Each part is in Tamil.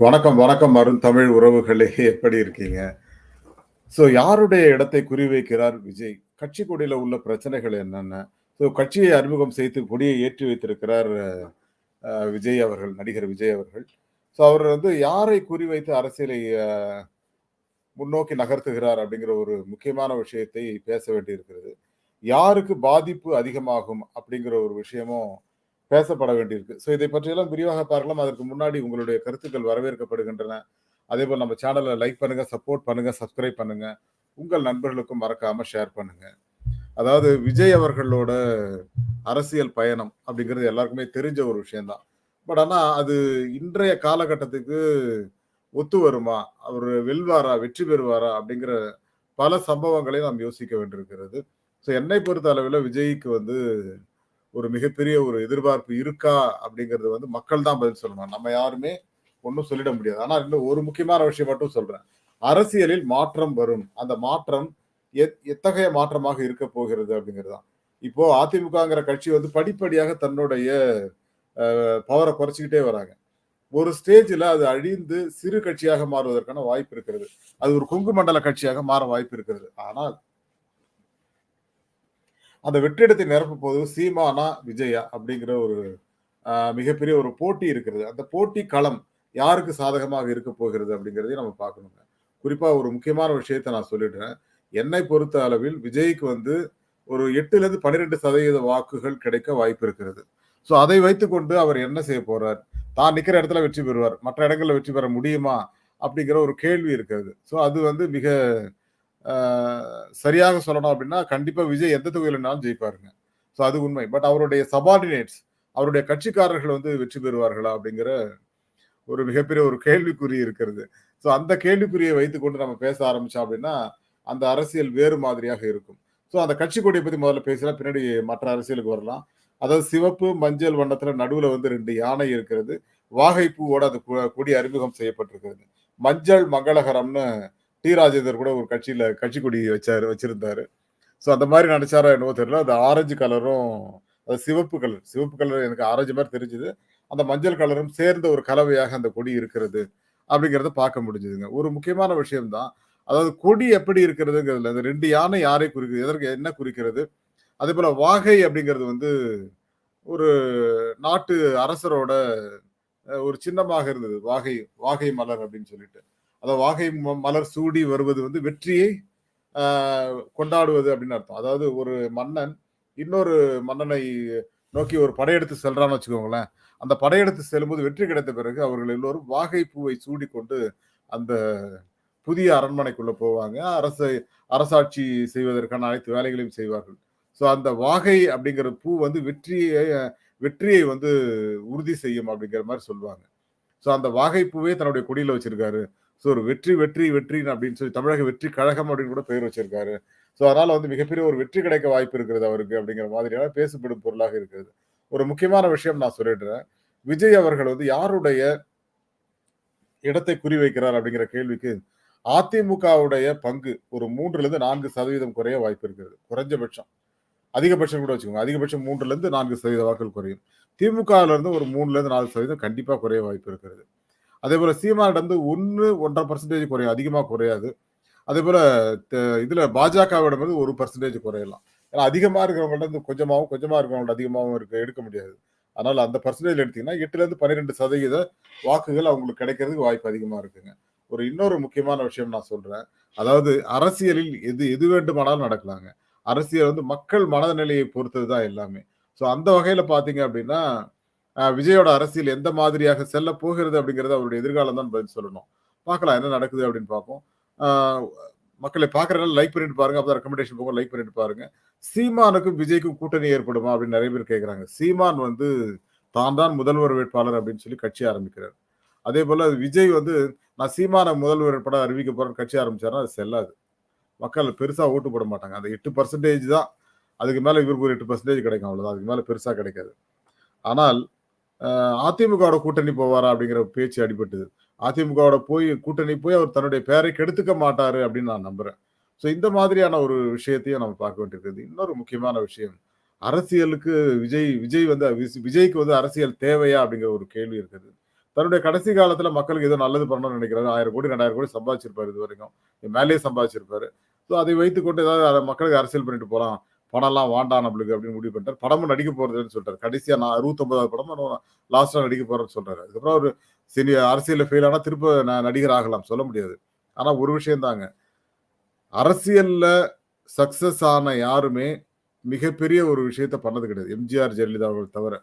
வணக்கம், வணக்கம் அருண் தமிழ் உறவுகளே! எப்படி இருக்கீங்க? ஸோ யாருடைய இடத்தை குறிவைக்கிறார் விஜய்? கட்சி கொடியில் உள்ள பிரச்சனைகள் என்னென்ன? ஸோ கட்சியை அறிமுகம் செய்து கொடியை ஏற்றி வைத்திருக்கிறார் விஜய் அவர்கள், நடிகர் விஜய் அவர்கள். ஸோ அவர் வந்து யாரை குறிவைத்து அரசியலை முன்னோக்கி நகர்த்துகிறார் அப்படிங்கிற ஒரு முக்கியமான விஷயத்தை பேச வேண்டியிருக்கிறது. யாருக்கு பாதிப்பு அதிகமாகும் அப்படிங்கிற ஒரு விஷயமும் பேசப்பட வேண்டியிருக்கு. ஸோ இதை பற்றியெல்லாம் விரிவாக பார்க்கலாம். அதற்கு முன்னாடி உங்களுடைய கருத்துக்கள் வரவேற்கப்படுகின்றன. அதே போல் நம்ம சேனலை லைக் பண்ணுங்க, சப்போர்ட் பண்ணுங்க, சப்ஸ்கிரைப் பண்ணுங்க. உங்கள் நண்பர்களுக்கும் மறக்காம ஷேர் பண்ணுங்க. அதாவது விஜய் அவர்களோட அரசியல் பயணம் அப்படிங்கிறது எல்லாருக்குமே தெரிஞ்ச ஒரு விஷயம் தான். பட் ஆனால் அது இன்றைய காலகட்டத்துக்கு ஒத்து வருமா? அவர் வெல்வாரா? வெற்றி பெறுவாரா? அப்படிங்கிற பல சம்பவங்களை நாம் யோசிக்க வேண்டியிருக்கிறது. ஸோ என்னை பொறுத்த அளவில் விஜய்க்கு வந்து ஒரு மிகப்பெரிய ஒரு எதிர்பார்ப்பு இருக்கா? அப்படிங்கிறது வந்து மக்கள் தான் பதில் சொல்லணும். நம்ம யாருமே ஒன்றும் சொல்லிட முடியாது. ஆனால் இன்னும் ஒரு முக்கியமான விஷயம் மட்டும் சொல்றேன். அரசியலில் மாற்றம் வரும். அந்த மாற்றம் எத் எத்தகைய மாற்றமாக இருக்க போகிறது அப்படிங்கிறது தான். இப்போ அதிமுகங்கிற கட்சி வந்து படிப்படியாக தன்னுடைய பவரை குறைச்சிக்கிட்டே வராங்க. ஒரு ஸ்டேஜில் அது அழிந்து சிறு கட்சியாக மாறுவதற்கான வாய்ப்பு இருக்கிறது. அது ஒரு கொங்கு மண்டல கட்சியாக மாற வாய்ப்பு இருக்கிறது. ஆனால் அந்த வெற்றிடத்தை நிரப்பப் போது சீமானா? விஜயா? அப்படிங்கிற ஒரு மிகப்பெரிய ஒரு போட்டி இருக்கிறது. அந்த போட்டி களம் யாருக்கு சாதகமாக இருக்க போகிறது அப்படிங்கிறதையும் நம்ம பார்க்கணுங்க. குறிப்பாக ஒரு முக்கியமான விஷயத்த நான் சொல்லிடுறேன். என்னை பொறுத்த அளவில் விஜய்க்கு வந்து ஒரு 8லிருந்து 12% வாக்குகள் கிடைக்க வாய்ப்பு இருக்கிறது. ஸோ அதை வைத்துக்கொண்டு அவர் என்ன செய்ய போறார்? தான் நிற்கிற இடத்துல வெற்றி பெறுவார். மற்ற இடங்களில் வெற்றி பெற முடியுமா? அப்படிங்கிற ஒரு கேள்வி இருக்கிறது. ஸோ அது வந்து மிக சரியாக சொல்லணும் அப்படின்னா, கண்டிப்பாக விஜய் எந்த தொகுதியிலனாலும் ஜெயிப்பாருங்க. ஸோ அது உண்மை. பட் அவருடைய சபார்டினேட்ஸ் அவருடைய கட்சிக்காரர்கள் வந்து வெற்றி பெறுவார்களா? அப்படிங்கிற ஒரு மிகப்பெரிய ஒரு கேள்விக்குறி இருக்கிறது. ஸோ அந்த கேள்விக்குறியை வைத்துக்கொண்டு நம்ம பேச ஆரம்பிச்சோம் அப்படின்னா, அந்த அரசியல் வேறு மாதிரியாக இருக்கும். ஸோ அந்த கட்சி கொடியை பற்றி முதல்ல பேசினா பின்னாடி மற்ற அரசியலுக்கு வரலாம். அதாவது சிவப்பு, மஞ்சள் வண்ணத்தில் நடுவில் வந்து ரெண்டு யானை இருக்கிறது. வாகைப்பூவோடு அது கொடி அறிமுகம் செய்யப்பட்டிருக்கிறது. மஞ்சள் மங்களகரம்னு டி. ராஜேந்தர் கூட ஒரு கட்சியில கட்சி கொடி வச்சாரு வச்சிருந்தாரு. ஸோ அந்த மாதிரி நினைச்சாரா என்னவோ தெரியல. அது ஆரஞ்சு கலரும் அது சிவப்பு கலர். சிவப்பு கலர் எனக்கு ஆரஞ்சு மாதிரி தெரிஞ்சுது அந்த மஞ்சள் கலரும் சேர்ந்த ஒரு கலவையாக அந்த கொடி இருக்கிறது. அப்படிங்கிறத பார்க்க முடிஞ்சதுங்க. ஒரு முக்கியமான விஷயம்தான் அதாவது கொடி எப்படி இருக்கிறதுங்கிறதுல அந்த ரெண்டு யானை யாரை குறிக்கிறது எதற்கு என்ன குறிக்கிறது? அதே போல் வாகை அப்படிங்கிறது வந்து ஒரு நாட்டு அரசரோட ஒரு சின்னமாக இருந்தது. வாகை வாகை மலர் அப்படின்னு சொல்லிட்டு. அந்த வாகை ம மலர் சூடி வருவது வந்து வெற்றியை கொண்டாடுவது அப்படின்னு அர்த்தம். அதாவது ஒரு மன்னன் இன்னொரு மன்னனை நோக்கி ஒரு படையெடுத்து செல்றான்னு வச்சுக்கோங்களேன். அந்த படையெடுத்து செல்லும்போது வெற்றி கிடைத்த பிறகு அவர்கள் எல்லோரும் வாகை பூவை சூடிக்கொண்டு அந்த புதிய அரண்மனைக்குள்ள போவாங்க. அரசை அரசாட்சி செய்வதற்கான அனைத்து வேலைகளையும் செய்வார்கள். ஸோ அந்த வாகை அப்படிங்கிற பூ வந்து வெற்றியை வெற்றியை வந்து உறுதி செய்யும் அப்படிங்கிற மாதிரி சொல்லுவாங்க. ஸோ அந்த வாகை பூவே தன்னுடைய கொடியில வச்சிருக்காரு. ஸோ ஒரு வெற்றி, வெற்றி, வெற்றி அப்படின்னு சொல்லி தமிழக வெற்றி கழகம் அப்படின்னு கூட பெயர் வச்சிருக்காரு. ஸோ அதனால வந்து மிகப்பெரிய ஒரு வெற்றி கிடைக்க வாய்ப்பு இருக்கிறது அவருக்கு அப்படிங்கிற மாதிரியான பேசப்படும் பொருளாக இருக்கிறது. ஒரு முக்கியமான விஷயம் நான் சொல்லிடுறேன். விஜய் அவர்கள் வந்து யாருடைய இடத்தை குறிவைக்கிறார் அப்படிங்கிற கேள்விக்கு, அதிமுகவுடைய பங்கு ஒரு 3லிருந்து 4% குறைய வாய்ப்பு இருக்கிறது. குறைஞ்சபட்சம். அதிகபட்சம் கூட வச்சுக்கோங்க. அதிகபட்சம் 3லிருந்து 4% வாக்குகள் குறையும். திமுகவில இருந்து ஒரு 3லிருந்து 4% கண்டிப்பா குறைய வாய்ப்பு இருக்கிறது. அதே போல் 1, 1 1/2% குறையும். அதிகமாக குறையாது. அதேபோல த இதுல பாஜகவிடம் வந்து ஒரு பர்சன்டேஜ் குறையலாம். ஏன்னா அதிகமா இருக்கிறவங்கள்ட்ட இருந்து கொஞ்சமாகவும் கொஞ்சமா இருக்கிறவங்கள்ட்ட அதிகமாகவும் இருக்க எடுக்க முடியாது. அதனால அந்த பர்சன்டேஜ் எடுத்தீங்கன்னா 8லிருந்து 12% வாக்குகள் அவங்களுக்கு கிடைக்கிறதுக்கு வாய்ப்பு அதிகமா இருக்குங்க. ஒரு இன்னொரு முக்கியமான விஷயம் நான் சொல்றேன். அதாவது அரசியலில் எது எது வேண்டுமானாலும் நடக்கலாங்க. அரசியல் வந்து மக்கள் மனநிலையை பொறுத்தது தான் எல்லாமே. ஸோ அந்த வகையில் பார்த்தீங்க அப்படின்னா, விஜயோட அரசியல் எந்த மாதிரியாக செல்ல போகிறது அப்படிங்கிறது அவருடைய எதிர்காலம் தான் பதில் சொல்லணும். பார்க்கலாம் என்ன நடக்குது அப்படின்னு பார்ப்போம். மக்களை பார்க்குறதுனால லைக் பண்ணிட்டு பாருங்க. அப்பதான் ரெக்கமெண்டேஷன் போக லைக் பண்ணிட்டு பாருங்க. சீமானுக்கும் விஜய்க்கும் கூட்டணி ஏற்படுமா அப்படின்னு நிறைய பேர் கேட்குறாங்க. சீமான் வந்து தான் தான் முதல்வர் வேட்பாளர் அப்படின்னு சொல்லி கட்சி ஆரம்பிக்கிறார். அதே அதேபோல விஜய் வந்து நான் சீமான முதல்வர் வேட்பாளர் அறிவிக்க போறேன்னு கட்சி ஆரம்பிச்சாருன்னா அது செல்லாது. மக்கள் பெருசாக ஓட்டு போட மாட்டாங்க. அந்த எட்டு பர்சன்டேஜ் தான். அதுக்கு மேலே இவருக்கு ஒரு எட்டு பர்சன்டேஜ் கிடைக்கும் அவ்வளோதான் அதுக்கு மேலே பெருசாக கிடைக்காது. ஆனால் அதிமுகவோட கூட்டணி போவாரா அப்படிங்கிற பேச்சு அடிபட்டது. அதிமுகவோட போய் கூட்டணி போய் அவர் தன்னுடைய பெயரை கெடுத்துக்க மாட்டாரு அப்படின்னு நான் நம்புறேன். ஸோ இந்த மாதிரியான ஒரு விஷயத்தையும் நம்ம பார்க்க வேண்டியிருக்குது. இன்னொரு முக்கியமான விஷயம். அரசியலுக்கு விஜய் விஜய் வந்து விஜய்க்கு வந்து அரசியல் தேவையா அப்படிங்கிற ஒரு கேள்வி இருக்குது தன்னுடைய கடைசி காலத்துல மக்களுக்கு ஏதோ நல்லது பண்ணணும்னு நினைக்கிறாரு ஆயிரம் கோடி ரெண்டாயிரம் கோடி சம்பாதிச்சிருப்பாரு இது வரைக்கும் மேலேயே சம்பாதிச்சிருப்பாரு ஸோ அதை வைத்துக்கொண்டு ஏதாவது அதை மக்களுக்கு அரசியல் பண்ணிட்டு போகலாம் பணம்லாம் வாண்டாம் நம்மளுக்கு அப்படின்னு முடிவு பண்ணிட்டார். படமும் நடிக்க போறதுன்னு சொல்றாரு. கடைசியா நான் அறுபத்தொன்பதாவது படம் லாஸ்டா நடிக்க போறேன்னு சொல்றாரு. அதுக்கப்புறம் ஒரு சினி அரசியலில் ஃபெயில் ஆனா திருப்ப நான் நடிகர் ஆகலாம் சொல்ல முடியாது. ஆனா ஒரு விஷயம் தாங்க. அரசியல்ல சக்சஸ் ஆன யாருமே மிகப்பெரிய ஒரு விஷயத்த பண்ணது கிடையாது. எம்ஜிஆர் ஜெயலலிதா அவர்கள் தவிர.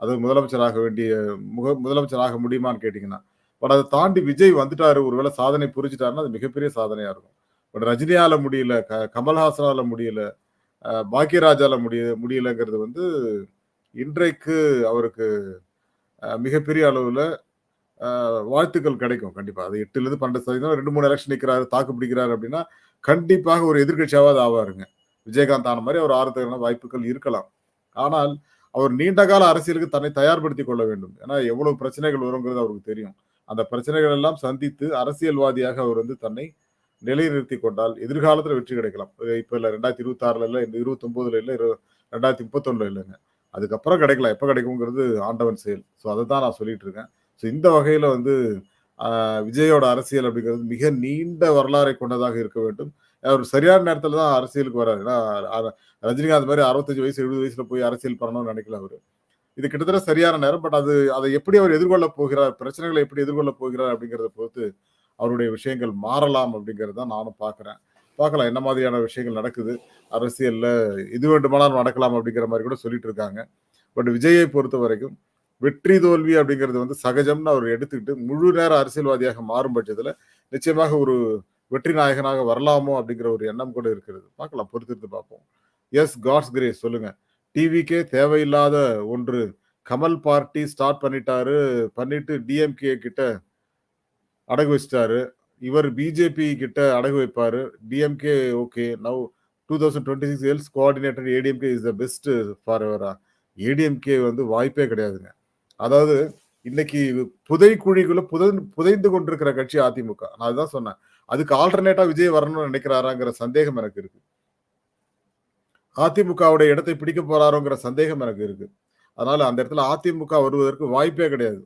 அது முதலமைச்சராக வேண்டிய முக முதலமைச்சராக முடியுமான்னு கேட்டிங்கன்னா பட் அதை தாண்டி விஜய் வந்துட்டாரு. ஒருவேளை சாதனை புரிஞ்சுட்டாருன்னா அது மிகப்பெரிய சாதனையாக இருக்கும். பட் ரஜினியால் முடியல க கமல்ஹாசனால் முடியல பாக்கியராஜால முடிய முடியலைங்கிறது வந்து இன்றைக்கு அவருக்கு மிகப்பெரிய அளவில் வாழ்த்துக்கள் கிடைக்கும். கண்டிப்பாக அது எட்டுல இருந்து பன்னெண்டு சதவீதம் ரெண்டு மூணு எலெக்ஷன் நிற்கிறாரு தாக்கு பிடிக்கிறாரு அப்படின்னா கண்டிப்பாக ஒரு எதிர்கட்சியாவது ஆவாருங்க. விஜயகாந்த் ஆன மாதிரி அவர் ஆறுதலான வாய்ப்புகள் இருக்கலாம். ஆனால் அவர் நீண்ட கால அரசியலுக்கு தன்னை தயார்படுத்திக் கொள்ள வேண்டும். ஏன்னா எவ்வளவு பிரச்சனைகள் வருங்கிறது அவருக்கு தெரியும். அந்த பிரச்சனைகள் எல்லாம் சந்தித்து அரசியல்வாதியாக அவர் வந்து தன்னை நிலைநிறுத்தி கொண்டால் எதிர்காலத்துல வெற்றி கிடைக்கலாம். இப்ப இல்லை ரெண்டாயிரத்தி இருபத்தி ஆறுல இல்ல இந்த இருபத்தி ஒன்பதுல இரு- ரெண்டாயிரத்தி முப்பத்தொன்னுல இல்லைங்க. அதுக்கப்புறம் கிடைக்கலாம் எப்ப கிடைக்குங்கிறது ஆண்டவன் செயல். ஸோ அதை தான் நான் சொல்லிட்டு இருக்கேன். ஸோ இந்த வகையில வந்து விஜயோட அரசியல் அப்படிங்கிறது மிக நீண்ட வரலாறை கொண்டதாக இருக்க வேண்டும். அவர் சரியான நேரத்துல தான் அரசியலுக்கு வராரு. ஏன்னா ரஜினிகாந்த் மாதிரி அறுபத்தஞ்சு வயசு எழுபது வயசுல போய் அரசியல் பண்ணணும்னு நினைக்கல அவர். இது கிட்டத்தட்ட சரியான நேரம். பட் அது அதை எப்படி அவர் எதிர்கொள்ள போகிறார்? பிரச்சனைகளை எப்படி எதிர்கொள்ள போகிறார் அப்படிங்கிறத பொறுத்து அவருடைய விஷயங்கள் மாறலாம் அப்படிங்கிறது தான் நானும் பார்க்குறேன். பார்க்கலாம் என்ன மாதிரியான விஷயங்கள் நடக்குது? அரசியலில் இது வேண்டுமானாலும் நடக்கலாம் அப்படிங்கிற மாதிரி கூட சொல்லிட்டு இருக்காங்க. பட் விஜயை பொறுத்த வரைக்கும் வெற்றி தோல்வி அப்படிங்கிறது வந்து சகஜம்னு அவர் எடுத்துக்கிட்டு முழு நேர அரசியல்வாதியாக மாறும் பட்சத்தில் நிச்சயமாக ஒரு வெற்றி நாயகனாக வரலாமோ அப்படிங்கிற ஒரு எண்ணம் கூட இருக்கிறது. பார்க்கலாம் பொறுத்திருந்து பார்ப்போம். எஸ் காட்ஸ் கிரேஸ் சொல்லுங்க. டிவிக்கே தேவையில்லாத ஒன்று. கமல் பார்ட்டி ஸ்டார்ட் பண்ணிட்டாரு. பண்ணிட்டு டிஎம்கே கிட்ட அடகு வச்சிட்டாரு. இவர் பிஜேபி கிட்ட அடகு வைப்பாரு. DMK okay now two thousand twenty six else coordinator ADMK is the best for எவரா ADMK வந்து வாய்ப்பே கிடையாதுங்க. அதாவது இன்னைக்கு புதை குழிக்குள்ள புதை புதைந்து கொண்டிருக்கிற கட்சி அதிமுக நான் அதுதான் சொன்னேன். அதுக்கு ஆல்டர்னேட்டா விஜய் வரணும்னு நினைக்கிறாராங்கிற சந்தேகம் எனக்கு இருக்கு. அதிமுகவுடைய இடத்தை பிடிக்க போறாரோங்கிற சந்தேகம் எனக்கு இருக்கு. அதனால அந்த இடத்துல அதிமுக வருவதற்கு வாய்ப்பே கிடையாது.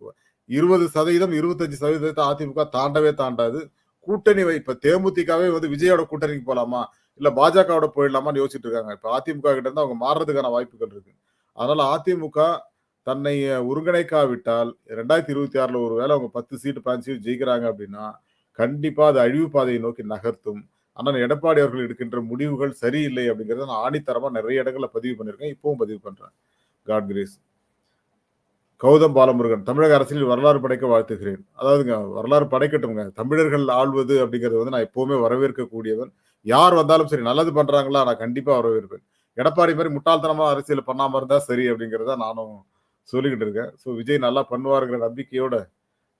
இருபது சதவீதம் இருபத்தஞ்சு சதவீதத்தை அதிமுக தாண்டவே தாண்டாது. கூட்டணி வை இப்ப தேமுதிகவே வந்து விஜயோட கூட்டணிக்கு போலாமா? இல்ல பாஜகவோட போயிடலாமான்னு யோசிச்சுட்டு இருக்காங்க. இப்ப அதிமுக கிட்ட இருந்து அவங்க மாறுறதுக்கான வாய்ப்புகள் இருக்கு. அதனால அதிமுக தன்னை ஒருங்கிணைக்காவிட்டால் ரெண்டாயிரத்தி இருபத்தி ஆறுல ஒரு வேளை அவங்க பத்து சீட்டு பதினஞ்சு சீட் ஜெயிக்கிறாங்க அப்படின்னா கண்டிப்பா அது அழிவு பாதையை நோக்கி நகர்த்தும். ஆனால் எடப்பாடி அவர்கள் எடுக்கின்ற முடிவுகள் சரியில்லை அப்படிங்கிறத நான் ஆணித்தரமா நிறைய இடங்களில் பதிவு பண்ணியிருக்கேன். இப்பவும் பதிவு பண்றேன். காட் கிரேஸ் கௌதம் பாலமுருகன் தமிழக அரசியலில் வரலாறு படைக்க வாழ்த்துகிறேன். அதாவதுங்க வரலாறு படைக்கட்டும்ங்க. தமிழர்கள் ஆள்வது அப்படிங்கிறது வந்து நான் எப்பவுமே வரவேற்கக்கூடியவன். யார் வந்தாலும் சரி நல்லது பண்றாங்களா நான் கண்டிப்பா வரவேற்பேன். எடப்பாடி மாதிரி முட்டாள்தனமா அரசியல் பண்ணாம இருந்தா சரி அப்படிங்கிறத நானும் சொல்லிக்கிட்டு இருக்கேன். ஸோ விஜய் நல்லா பண்ணுவாருங்கிற நம்பிக்கையோட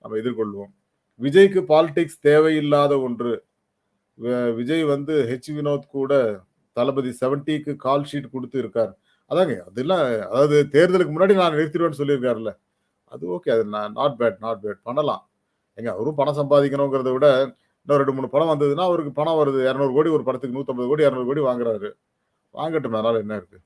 நம்ம எதிர்கொள்வோம். விஜய்க்கு பாலிடிக்ஸ் தேவையில்லாத ஒன்று. விஜய் வந்து ஹெச் வினோத் கூட தளபதி செவன்டிக்கு கால் ஷீட் கொடுத்து இருக்கார். அதாங்க அதெல்லாம் அதாவது தேர்தலுக்கு முன்னாடி நான் நிறுத்திடுவேன்னு சொல்லியிருக்காருல்ல. அது ஓகே அது நான் நாட் பேட் நாட் பேட் பண்ணலாம். எங்க அவரும் பணம் சம்பாதிக்கணுங்கிறத விட இன்னும் ரெண்டு மூணு படம் வந்ததுன்னா அவருக்கு பணம் வருது. இரநூறு கோடி ஒரு படத்துக்கு நூற்றம்பது கோடி இரநூறு கோடி வாங்குறாரு. வாங்கட்டும் அதனால என்ன இருக்கு?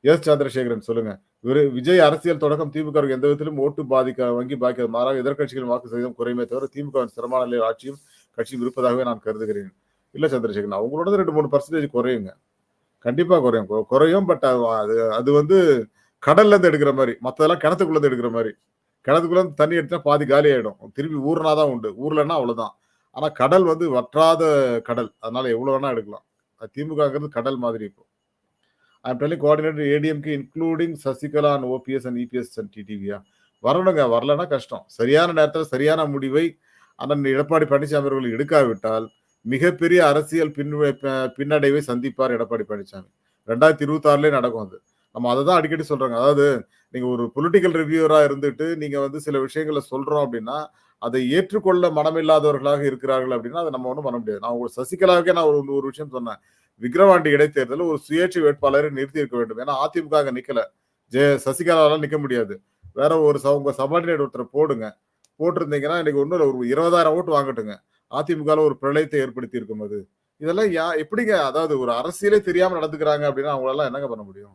எஸ். சந்திரசேகரன் சொல்லுங்க. இவரு விஜய் அரசியல் தொடக்கம் திமுக எந்த விதத்திலும் ஓட்டு பாதிக்க வங்கி பாதிக்காது மாறாக எதிர்க்கட்சிகளின் வாக்கு சதவீதம் குறையுமே தவிர திமுக சிரமமான நிலையில் ஆட்சியும் கட்சியும் இருப்பதாகவே நான் கருதுகிறேன். இல்ல சந்திரசேகரன் அவங்களோட ரெண்டு மூணு பர்சன்டேஜ் குறையுங்க. கண்டிப்பா குறையும். குறையும் பட் அது அது வந்து கடல்ல இருந்து எடுக்கிற மாதிரி மத்ததெல்லாம் கிணத்துக்குள்ள இருந்து எடுக்கிற மாதிரி கிணத்துக்குள்ள தண்ணி எடுத்தா பாதி காலி ஆயிடும். திருப்பி ஊர்னாதான் உண்டு. ஊர்லன்னா அவ்வளவுதான். ஆனா கடல் வந்து வற்றாத கடல். அதனால எவ்வளவு வேணா எடுக்கலாம். அது திமுகங்கிறது கடல் மாதிரி இப்போ. I'm telling coordinator ADMK including Sasikala and OPS and EPS and டிடிவியா வரணுங்க. வரலன்னா கஷ்டம். சரியான நேரத்தில் சரியான முடிவை அண்ணன் எடப்பாடி பழனிசாமி அவர்கள் எடுக்காவிட்டால் மிகப்பெரிய அரசியல் பின் பின்னடைவை சந்திப்பார் எடப்பாடி பழனிசாமி. ரெண்டாயிரத்தி இருபத்தி ஆறுலேயே நடக்கும் அது. நம்ம அதை தான் அடிக்கடி சொல்றாங்க. அதாவது நீங்க ஒரு பொலிட்டிக்கல் ரிவ்யூவரா இருந்துட்டு நீங்க வந்து சில விஷயங்களை சொல்றோம் அப்படின்னா அதை ஏற்றுக்கொள்ள மனமில்லாதவர்களாக இருக்கிறார்கள் அப்படின்னா அதை நம்ம ஒன்றும் பண்ண முடியாது. நான் ஒரு சசிகலாவுக்கே நான் ஒரு ஒரு விஷயம் சொன்னேன். விக்ரவாண்டி இடைத்தேர்தலில் ஒரு சுயேட்சை வேட்பாளரை நிறுத்தி இருக்க வேண்டும். ஏன்னா அதிமுக அங்க நிக்கல. ஜெய சசிகலாவெல்லாம் நிக்க முடியாது. வேற ஒரு உங்க சபார்டினேட் ஒருத்தரை போடுங்க. போட்டிருந்தீங்கன்னா இன்னைக்கு ஒன்றும் ஒரு இருபதாயிரம் ஓட்டு வாங்கட்டுங்க. அதிமுக ஒரு பிரளயத்தை ஏற்படுத்தி இருக்கும் அது இதெல்லாம் யா எப்படிங்க? அதாவது ஒரு அரசியலே தெரியாம நடந்துக்கிறாங்க அப்படின்னா அவங்களால என்னங்க பண்ண முடியும்?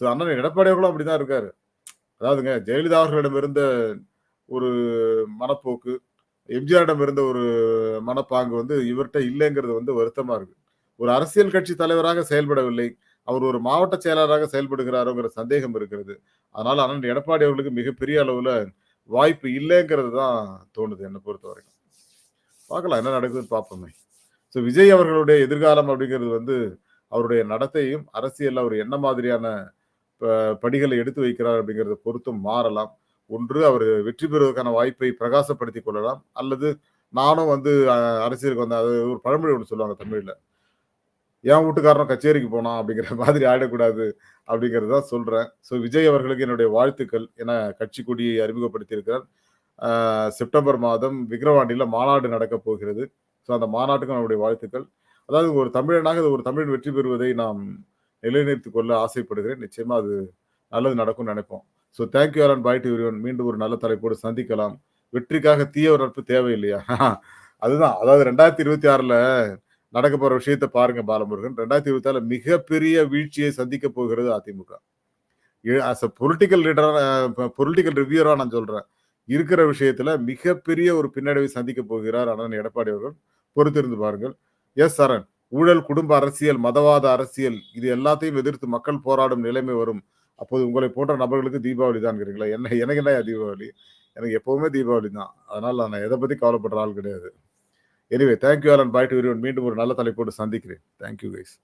ஸோ அண்ணன் எடப்பாடி அவர்களும் அப்படிதான் இருக்காரு. அதாவதுங்க ஜெயலலிதா அவர்களிடம் இருந்த ஒரு மனப்போக்கு எம்ஜிஆரிடம் இருந்த ஒரு மனப்பாங்கு வந்து இவர்கிட்ட இல்லைங்கிறது வந்து வருத்தமா இருக்கு. ஒரு அரசியல் கட்சி தலைவராக செயல்படவில்லை. அவர் ஒரு மாவட்ட செயலாளராக செயல்படுகிறாருங்கிற சந்தேகம் இருக்கிறது. அதனால அண்ணன் எடப்பாடி அவர்களுக்கு மிகப்பெரிய அளவுல வாய்ப்பு இல்லைங்கிறது தான் தோணுது என்னை பொறுத்த வரைக்கும் பார்க்கலாம் என்ன நடக்குதுன்னு பார்ப்போமே. ஸோ விஜய் அவர்களுடைய எதிர்காலம் அப்படிங்கிறது வந்து அவருடைய நடத்தையும் அரசியலில் அவர் என்ன மாதிரியான ப- படிகளை எடுத்து வைக்கிறார் அப்படிங்கிறத பொறுத்தும் மாறலாம். ஒன்று அவர் வெற்றி பெறுவதற்கான வாய்ப்பை பிரகாசப்படுத்திக் கொள்ளலாம். அல்லது நானும் வந்து அரசியலுக்கு வந்த அது ஒரு பழமொழி ஒன்று சொல்லுவாங்க தமிழில். என் வீட்டுக்காரனும் கச்சேரிக்கு போனான் அப்படிங்கிற மாதிரி ஆயிடக்கூடாது அப்படிங்கிறது தான் ஸோ விஜய் அவர்களுக்கு என்னுடைய வாழ்த்துக்கள். என கட்சி கொடியை அறிமுகப்படுத்தியிருக்கிறார். செப்டம்பர் மாதம் விக்ரவாண்டியில் மாநாடு நடக்க போகிறது. ஸோ அந்த மாநாட்டுக்கு நம்முடைய வாழ்த்துக்கள். அதாவது ஒரு தமிழனாக ஒரு தமிழ் வெற்றி பெறுவதை நாம் நிலைநிறுத்திக் கொள்ள ஆசைப்படுகிறேன். நிச்சயமா அது நல்லது நடக்கும்னு நினைப்போம். ஸோ தேங்க்யூ ஆர் அண்ட் பாய் டு மீண்டும் ஒரு நல்ல தலைப்போடு சந்திக்கலாம். வெற்றிக்காக தீய ஒரு நட்பு தேவையில்லையா? அதுதான். அதாவது ரெண்டாயிரத்தி இருபத்தி ஆறுல நடக்க போற விஷயத்தை பாருங்க பாலமுருகன். ரெண்டாயிரத்தி இருபத்தி ஆறுல மிகப்பெரிய வீழ்ச்சியை சந்திக்க போகிறது அதிமுக. அஸ் அ பொலிட்டிக்கல் லீடரா பொலிட்டிக்கல் ரிவ்யூரா நான் சொல்றேன். இருக்கிற விஷயத்துல மிகப்பெரிய ஒரு பின்னடைவை சந்திக்க போகிறார் அண்ணன் எடப்பாடி அவர்கள். பொறுத்திருந்து பாருங்கள். எஸ் சரண் ஊழல் குடும்ப அரசியல் மதவாத அரசியல் இது எல்லாத்தையும் எதிர்த்து மக்கள் போராடும் நிலைமை வரும். அப்போது உங்களை போன்ற நபர்களுக்கு தீபாவளி தான்ங்கிறீங்களா என்ன எனக்கு என்ன தீபாவளி? எனக்கு எப்பவுமே தீபாவளி தான் அதனால நான் எதை பத்தி கவலைப்படுற ஆள் கிடையாது. Anyway thank you Alan and bye மீண்டும் ஒரு நல்ல தலைப்போடு சந்திக்கிறேன். தேங்க்யூ கைஸ்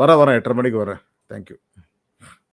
வர வரேன் எட்டரை மணிக்கு வரேன் தேங்க்யூ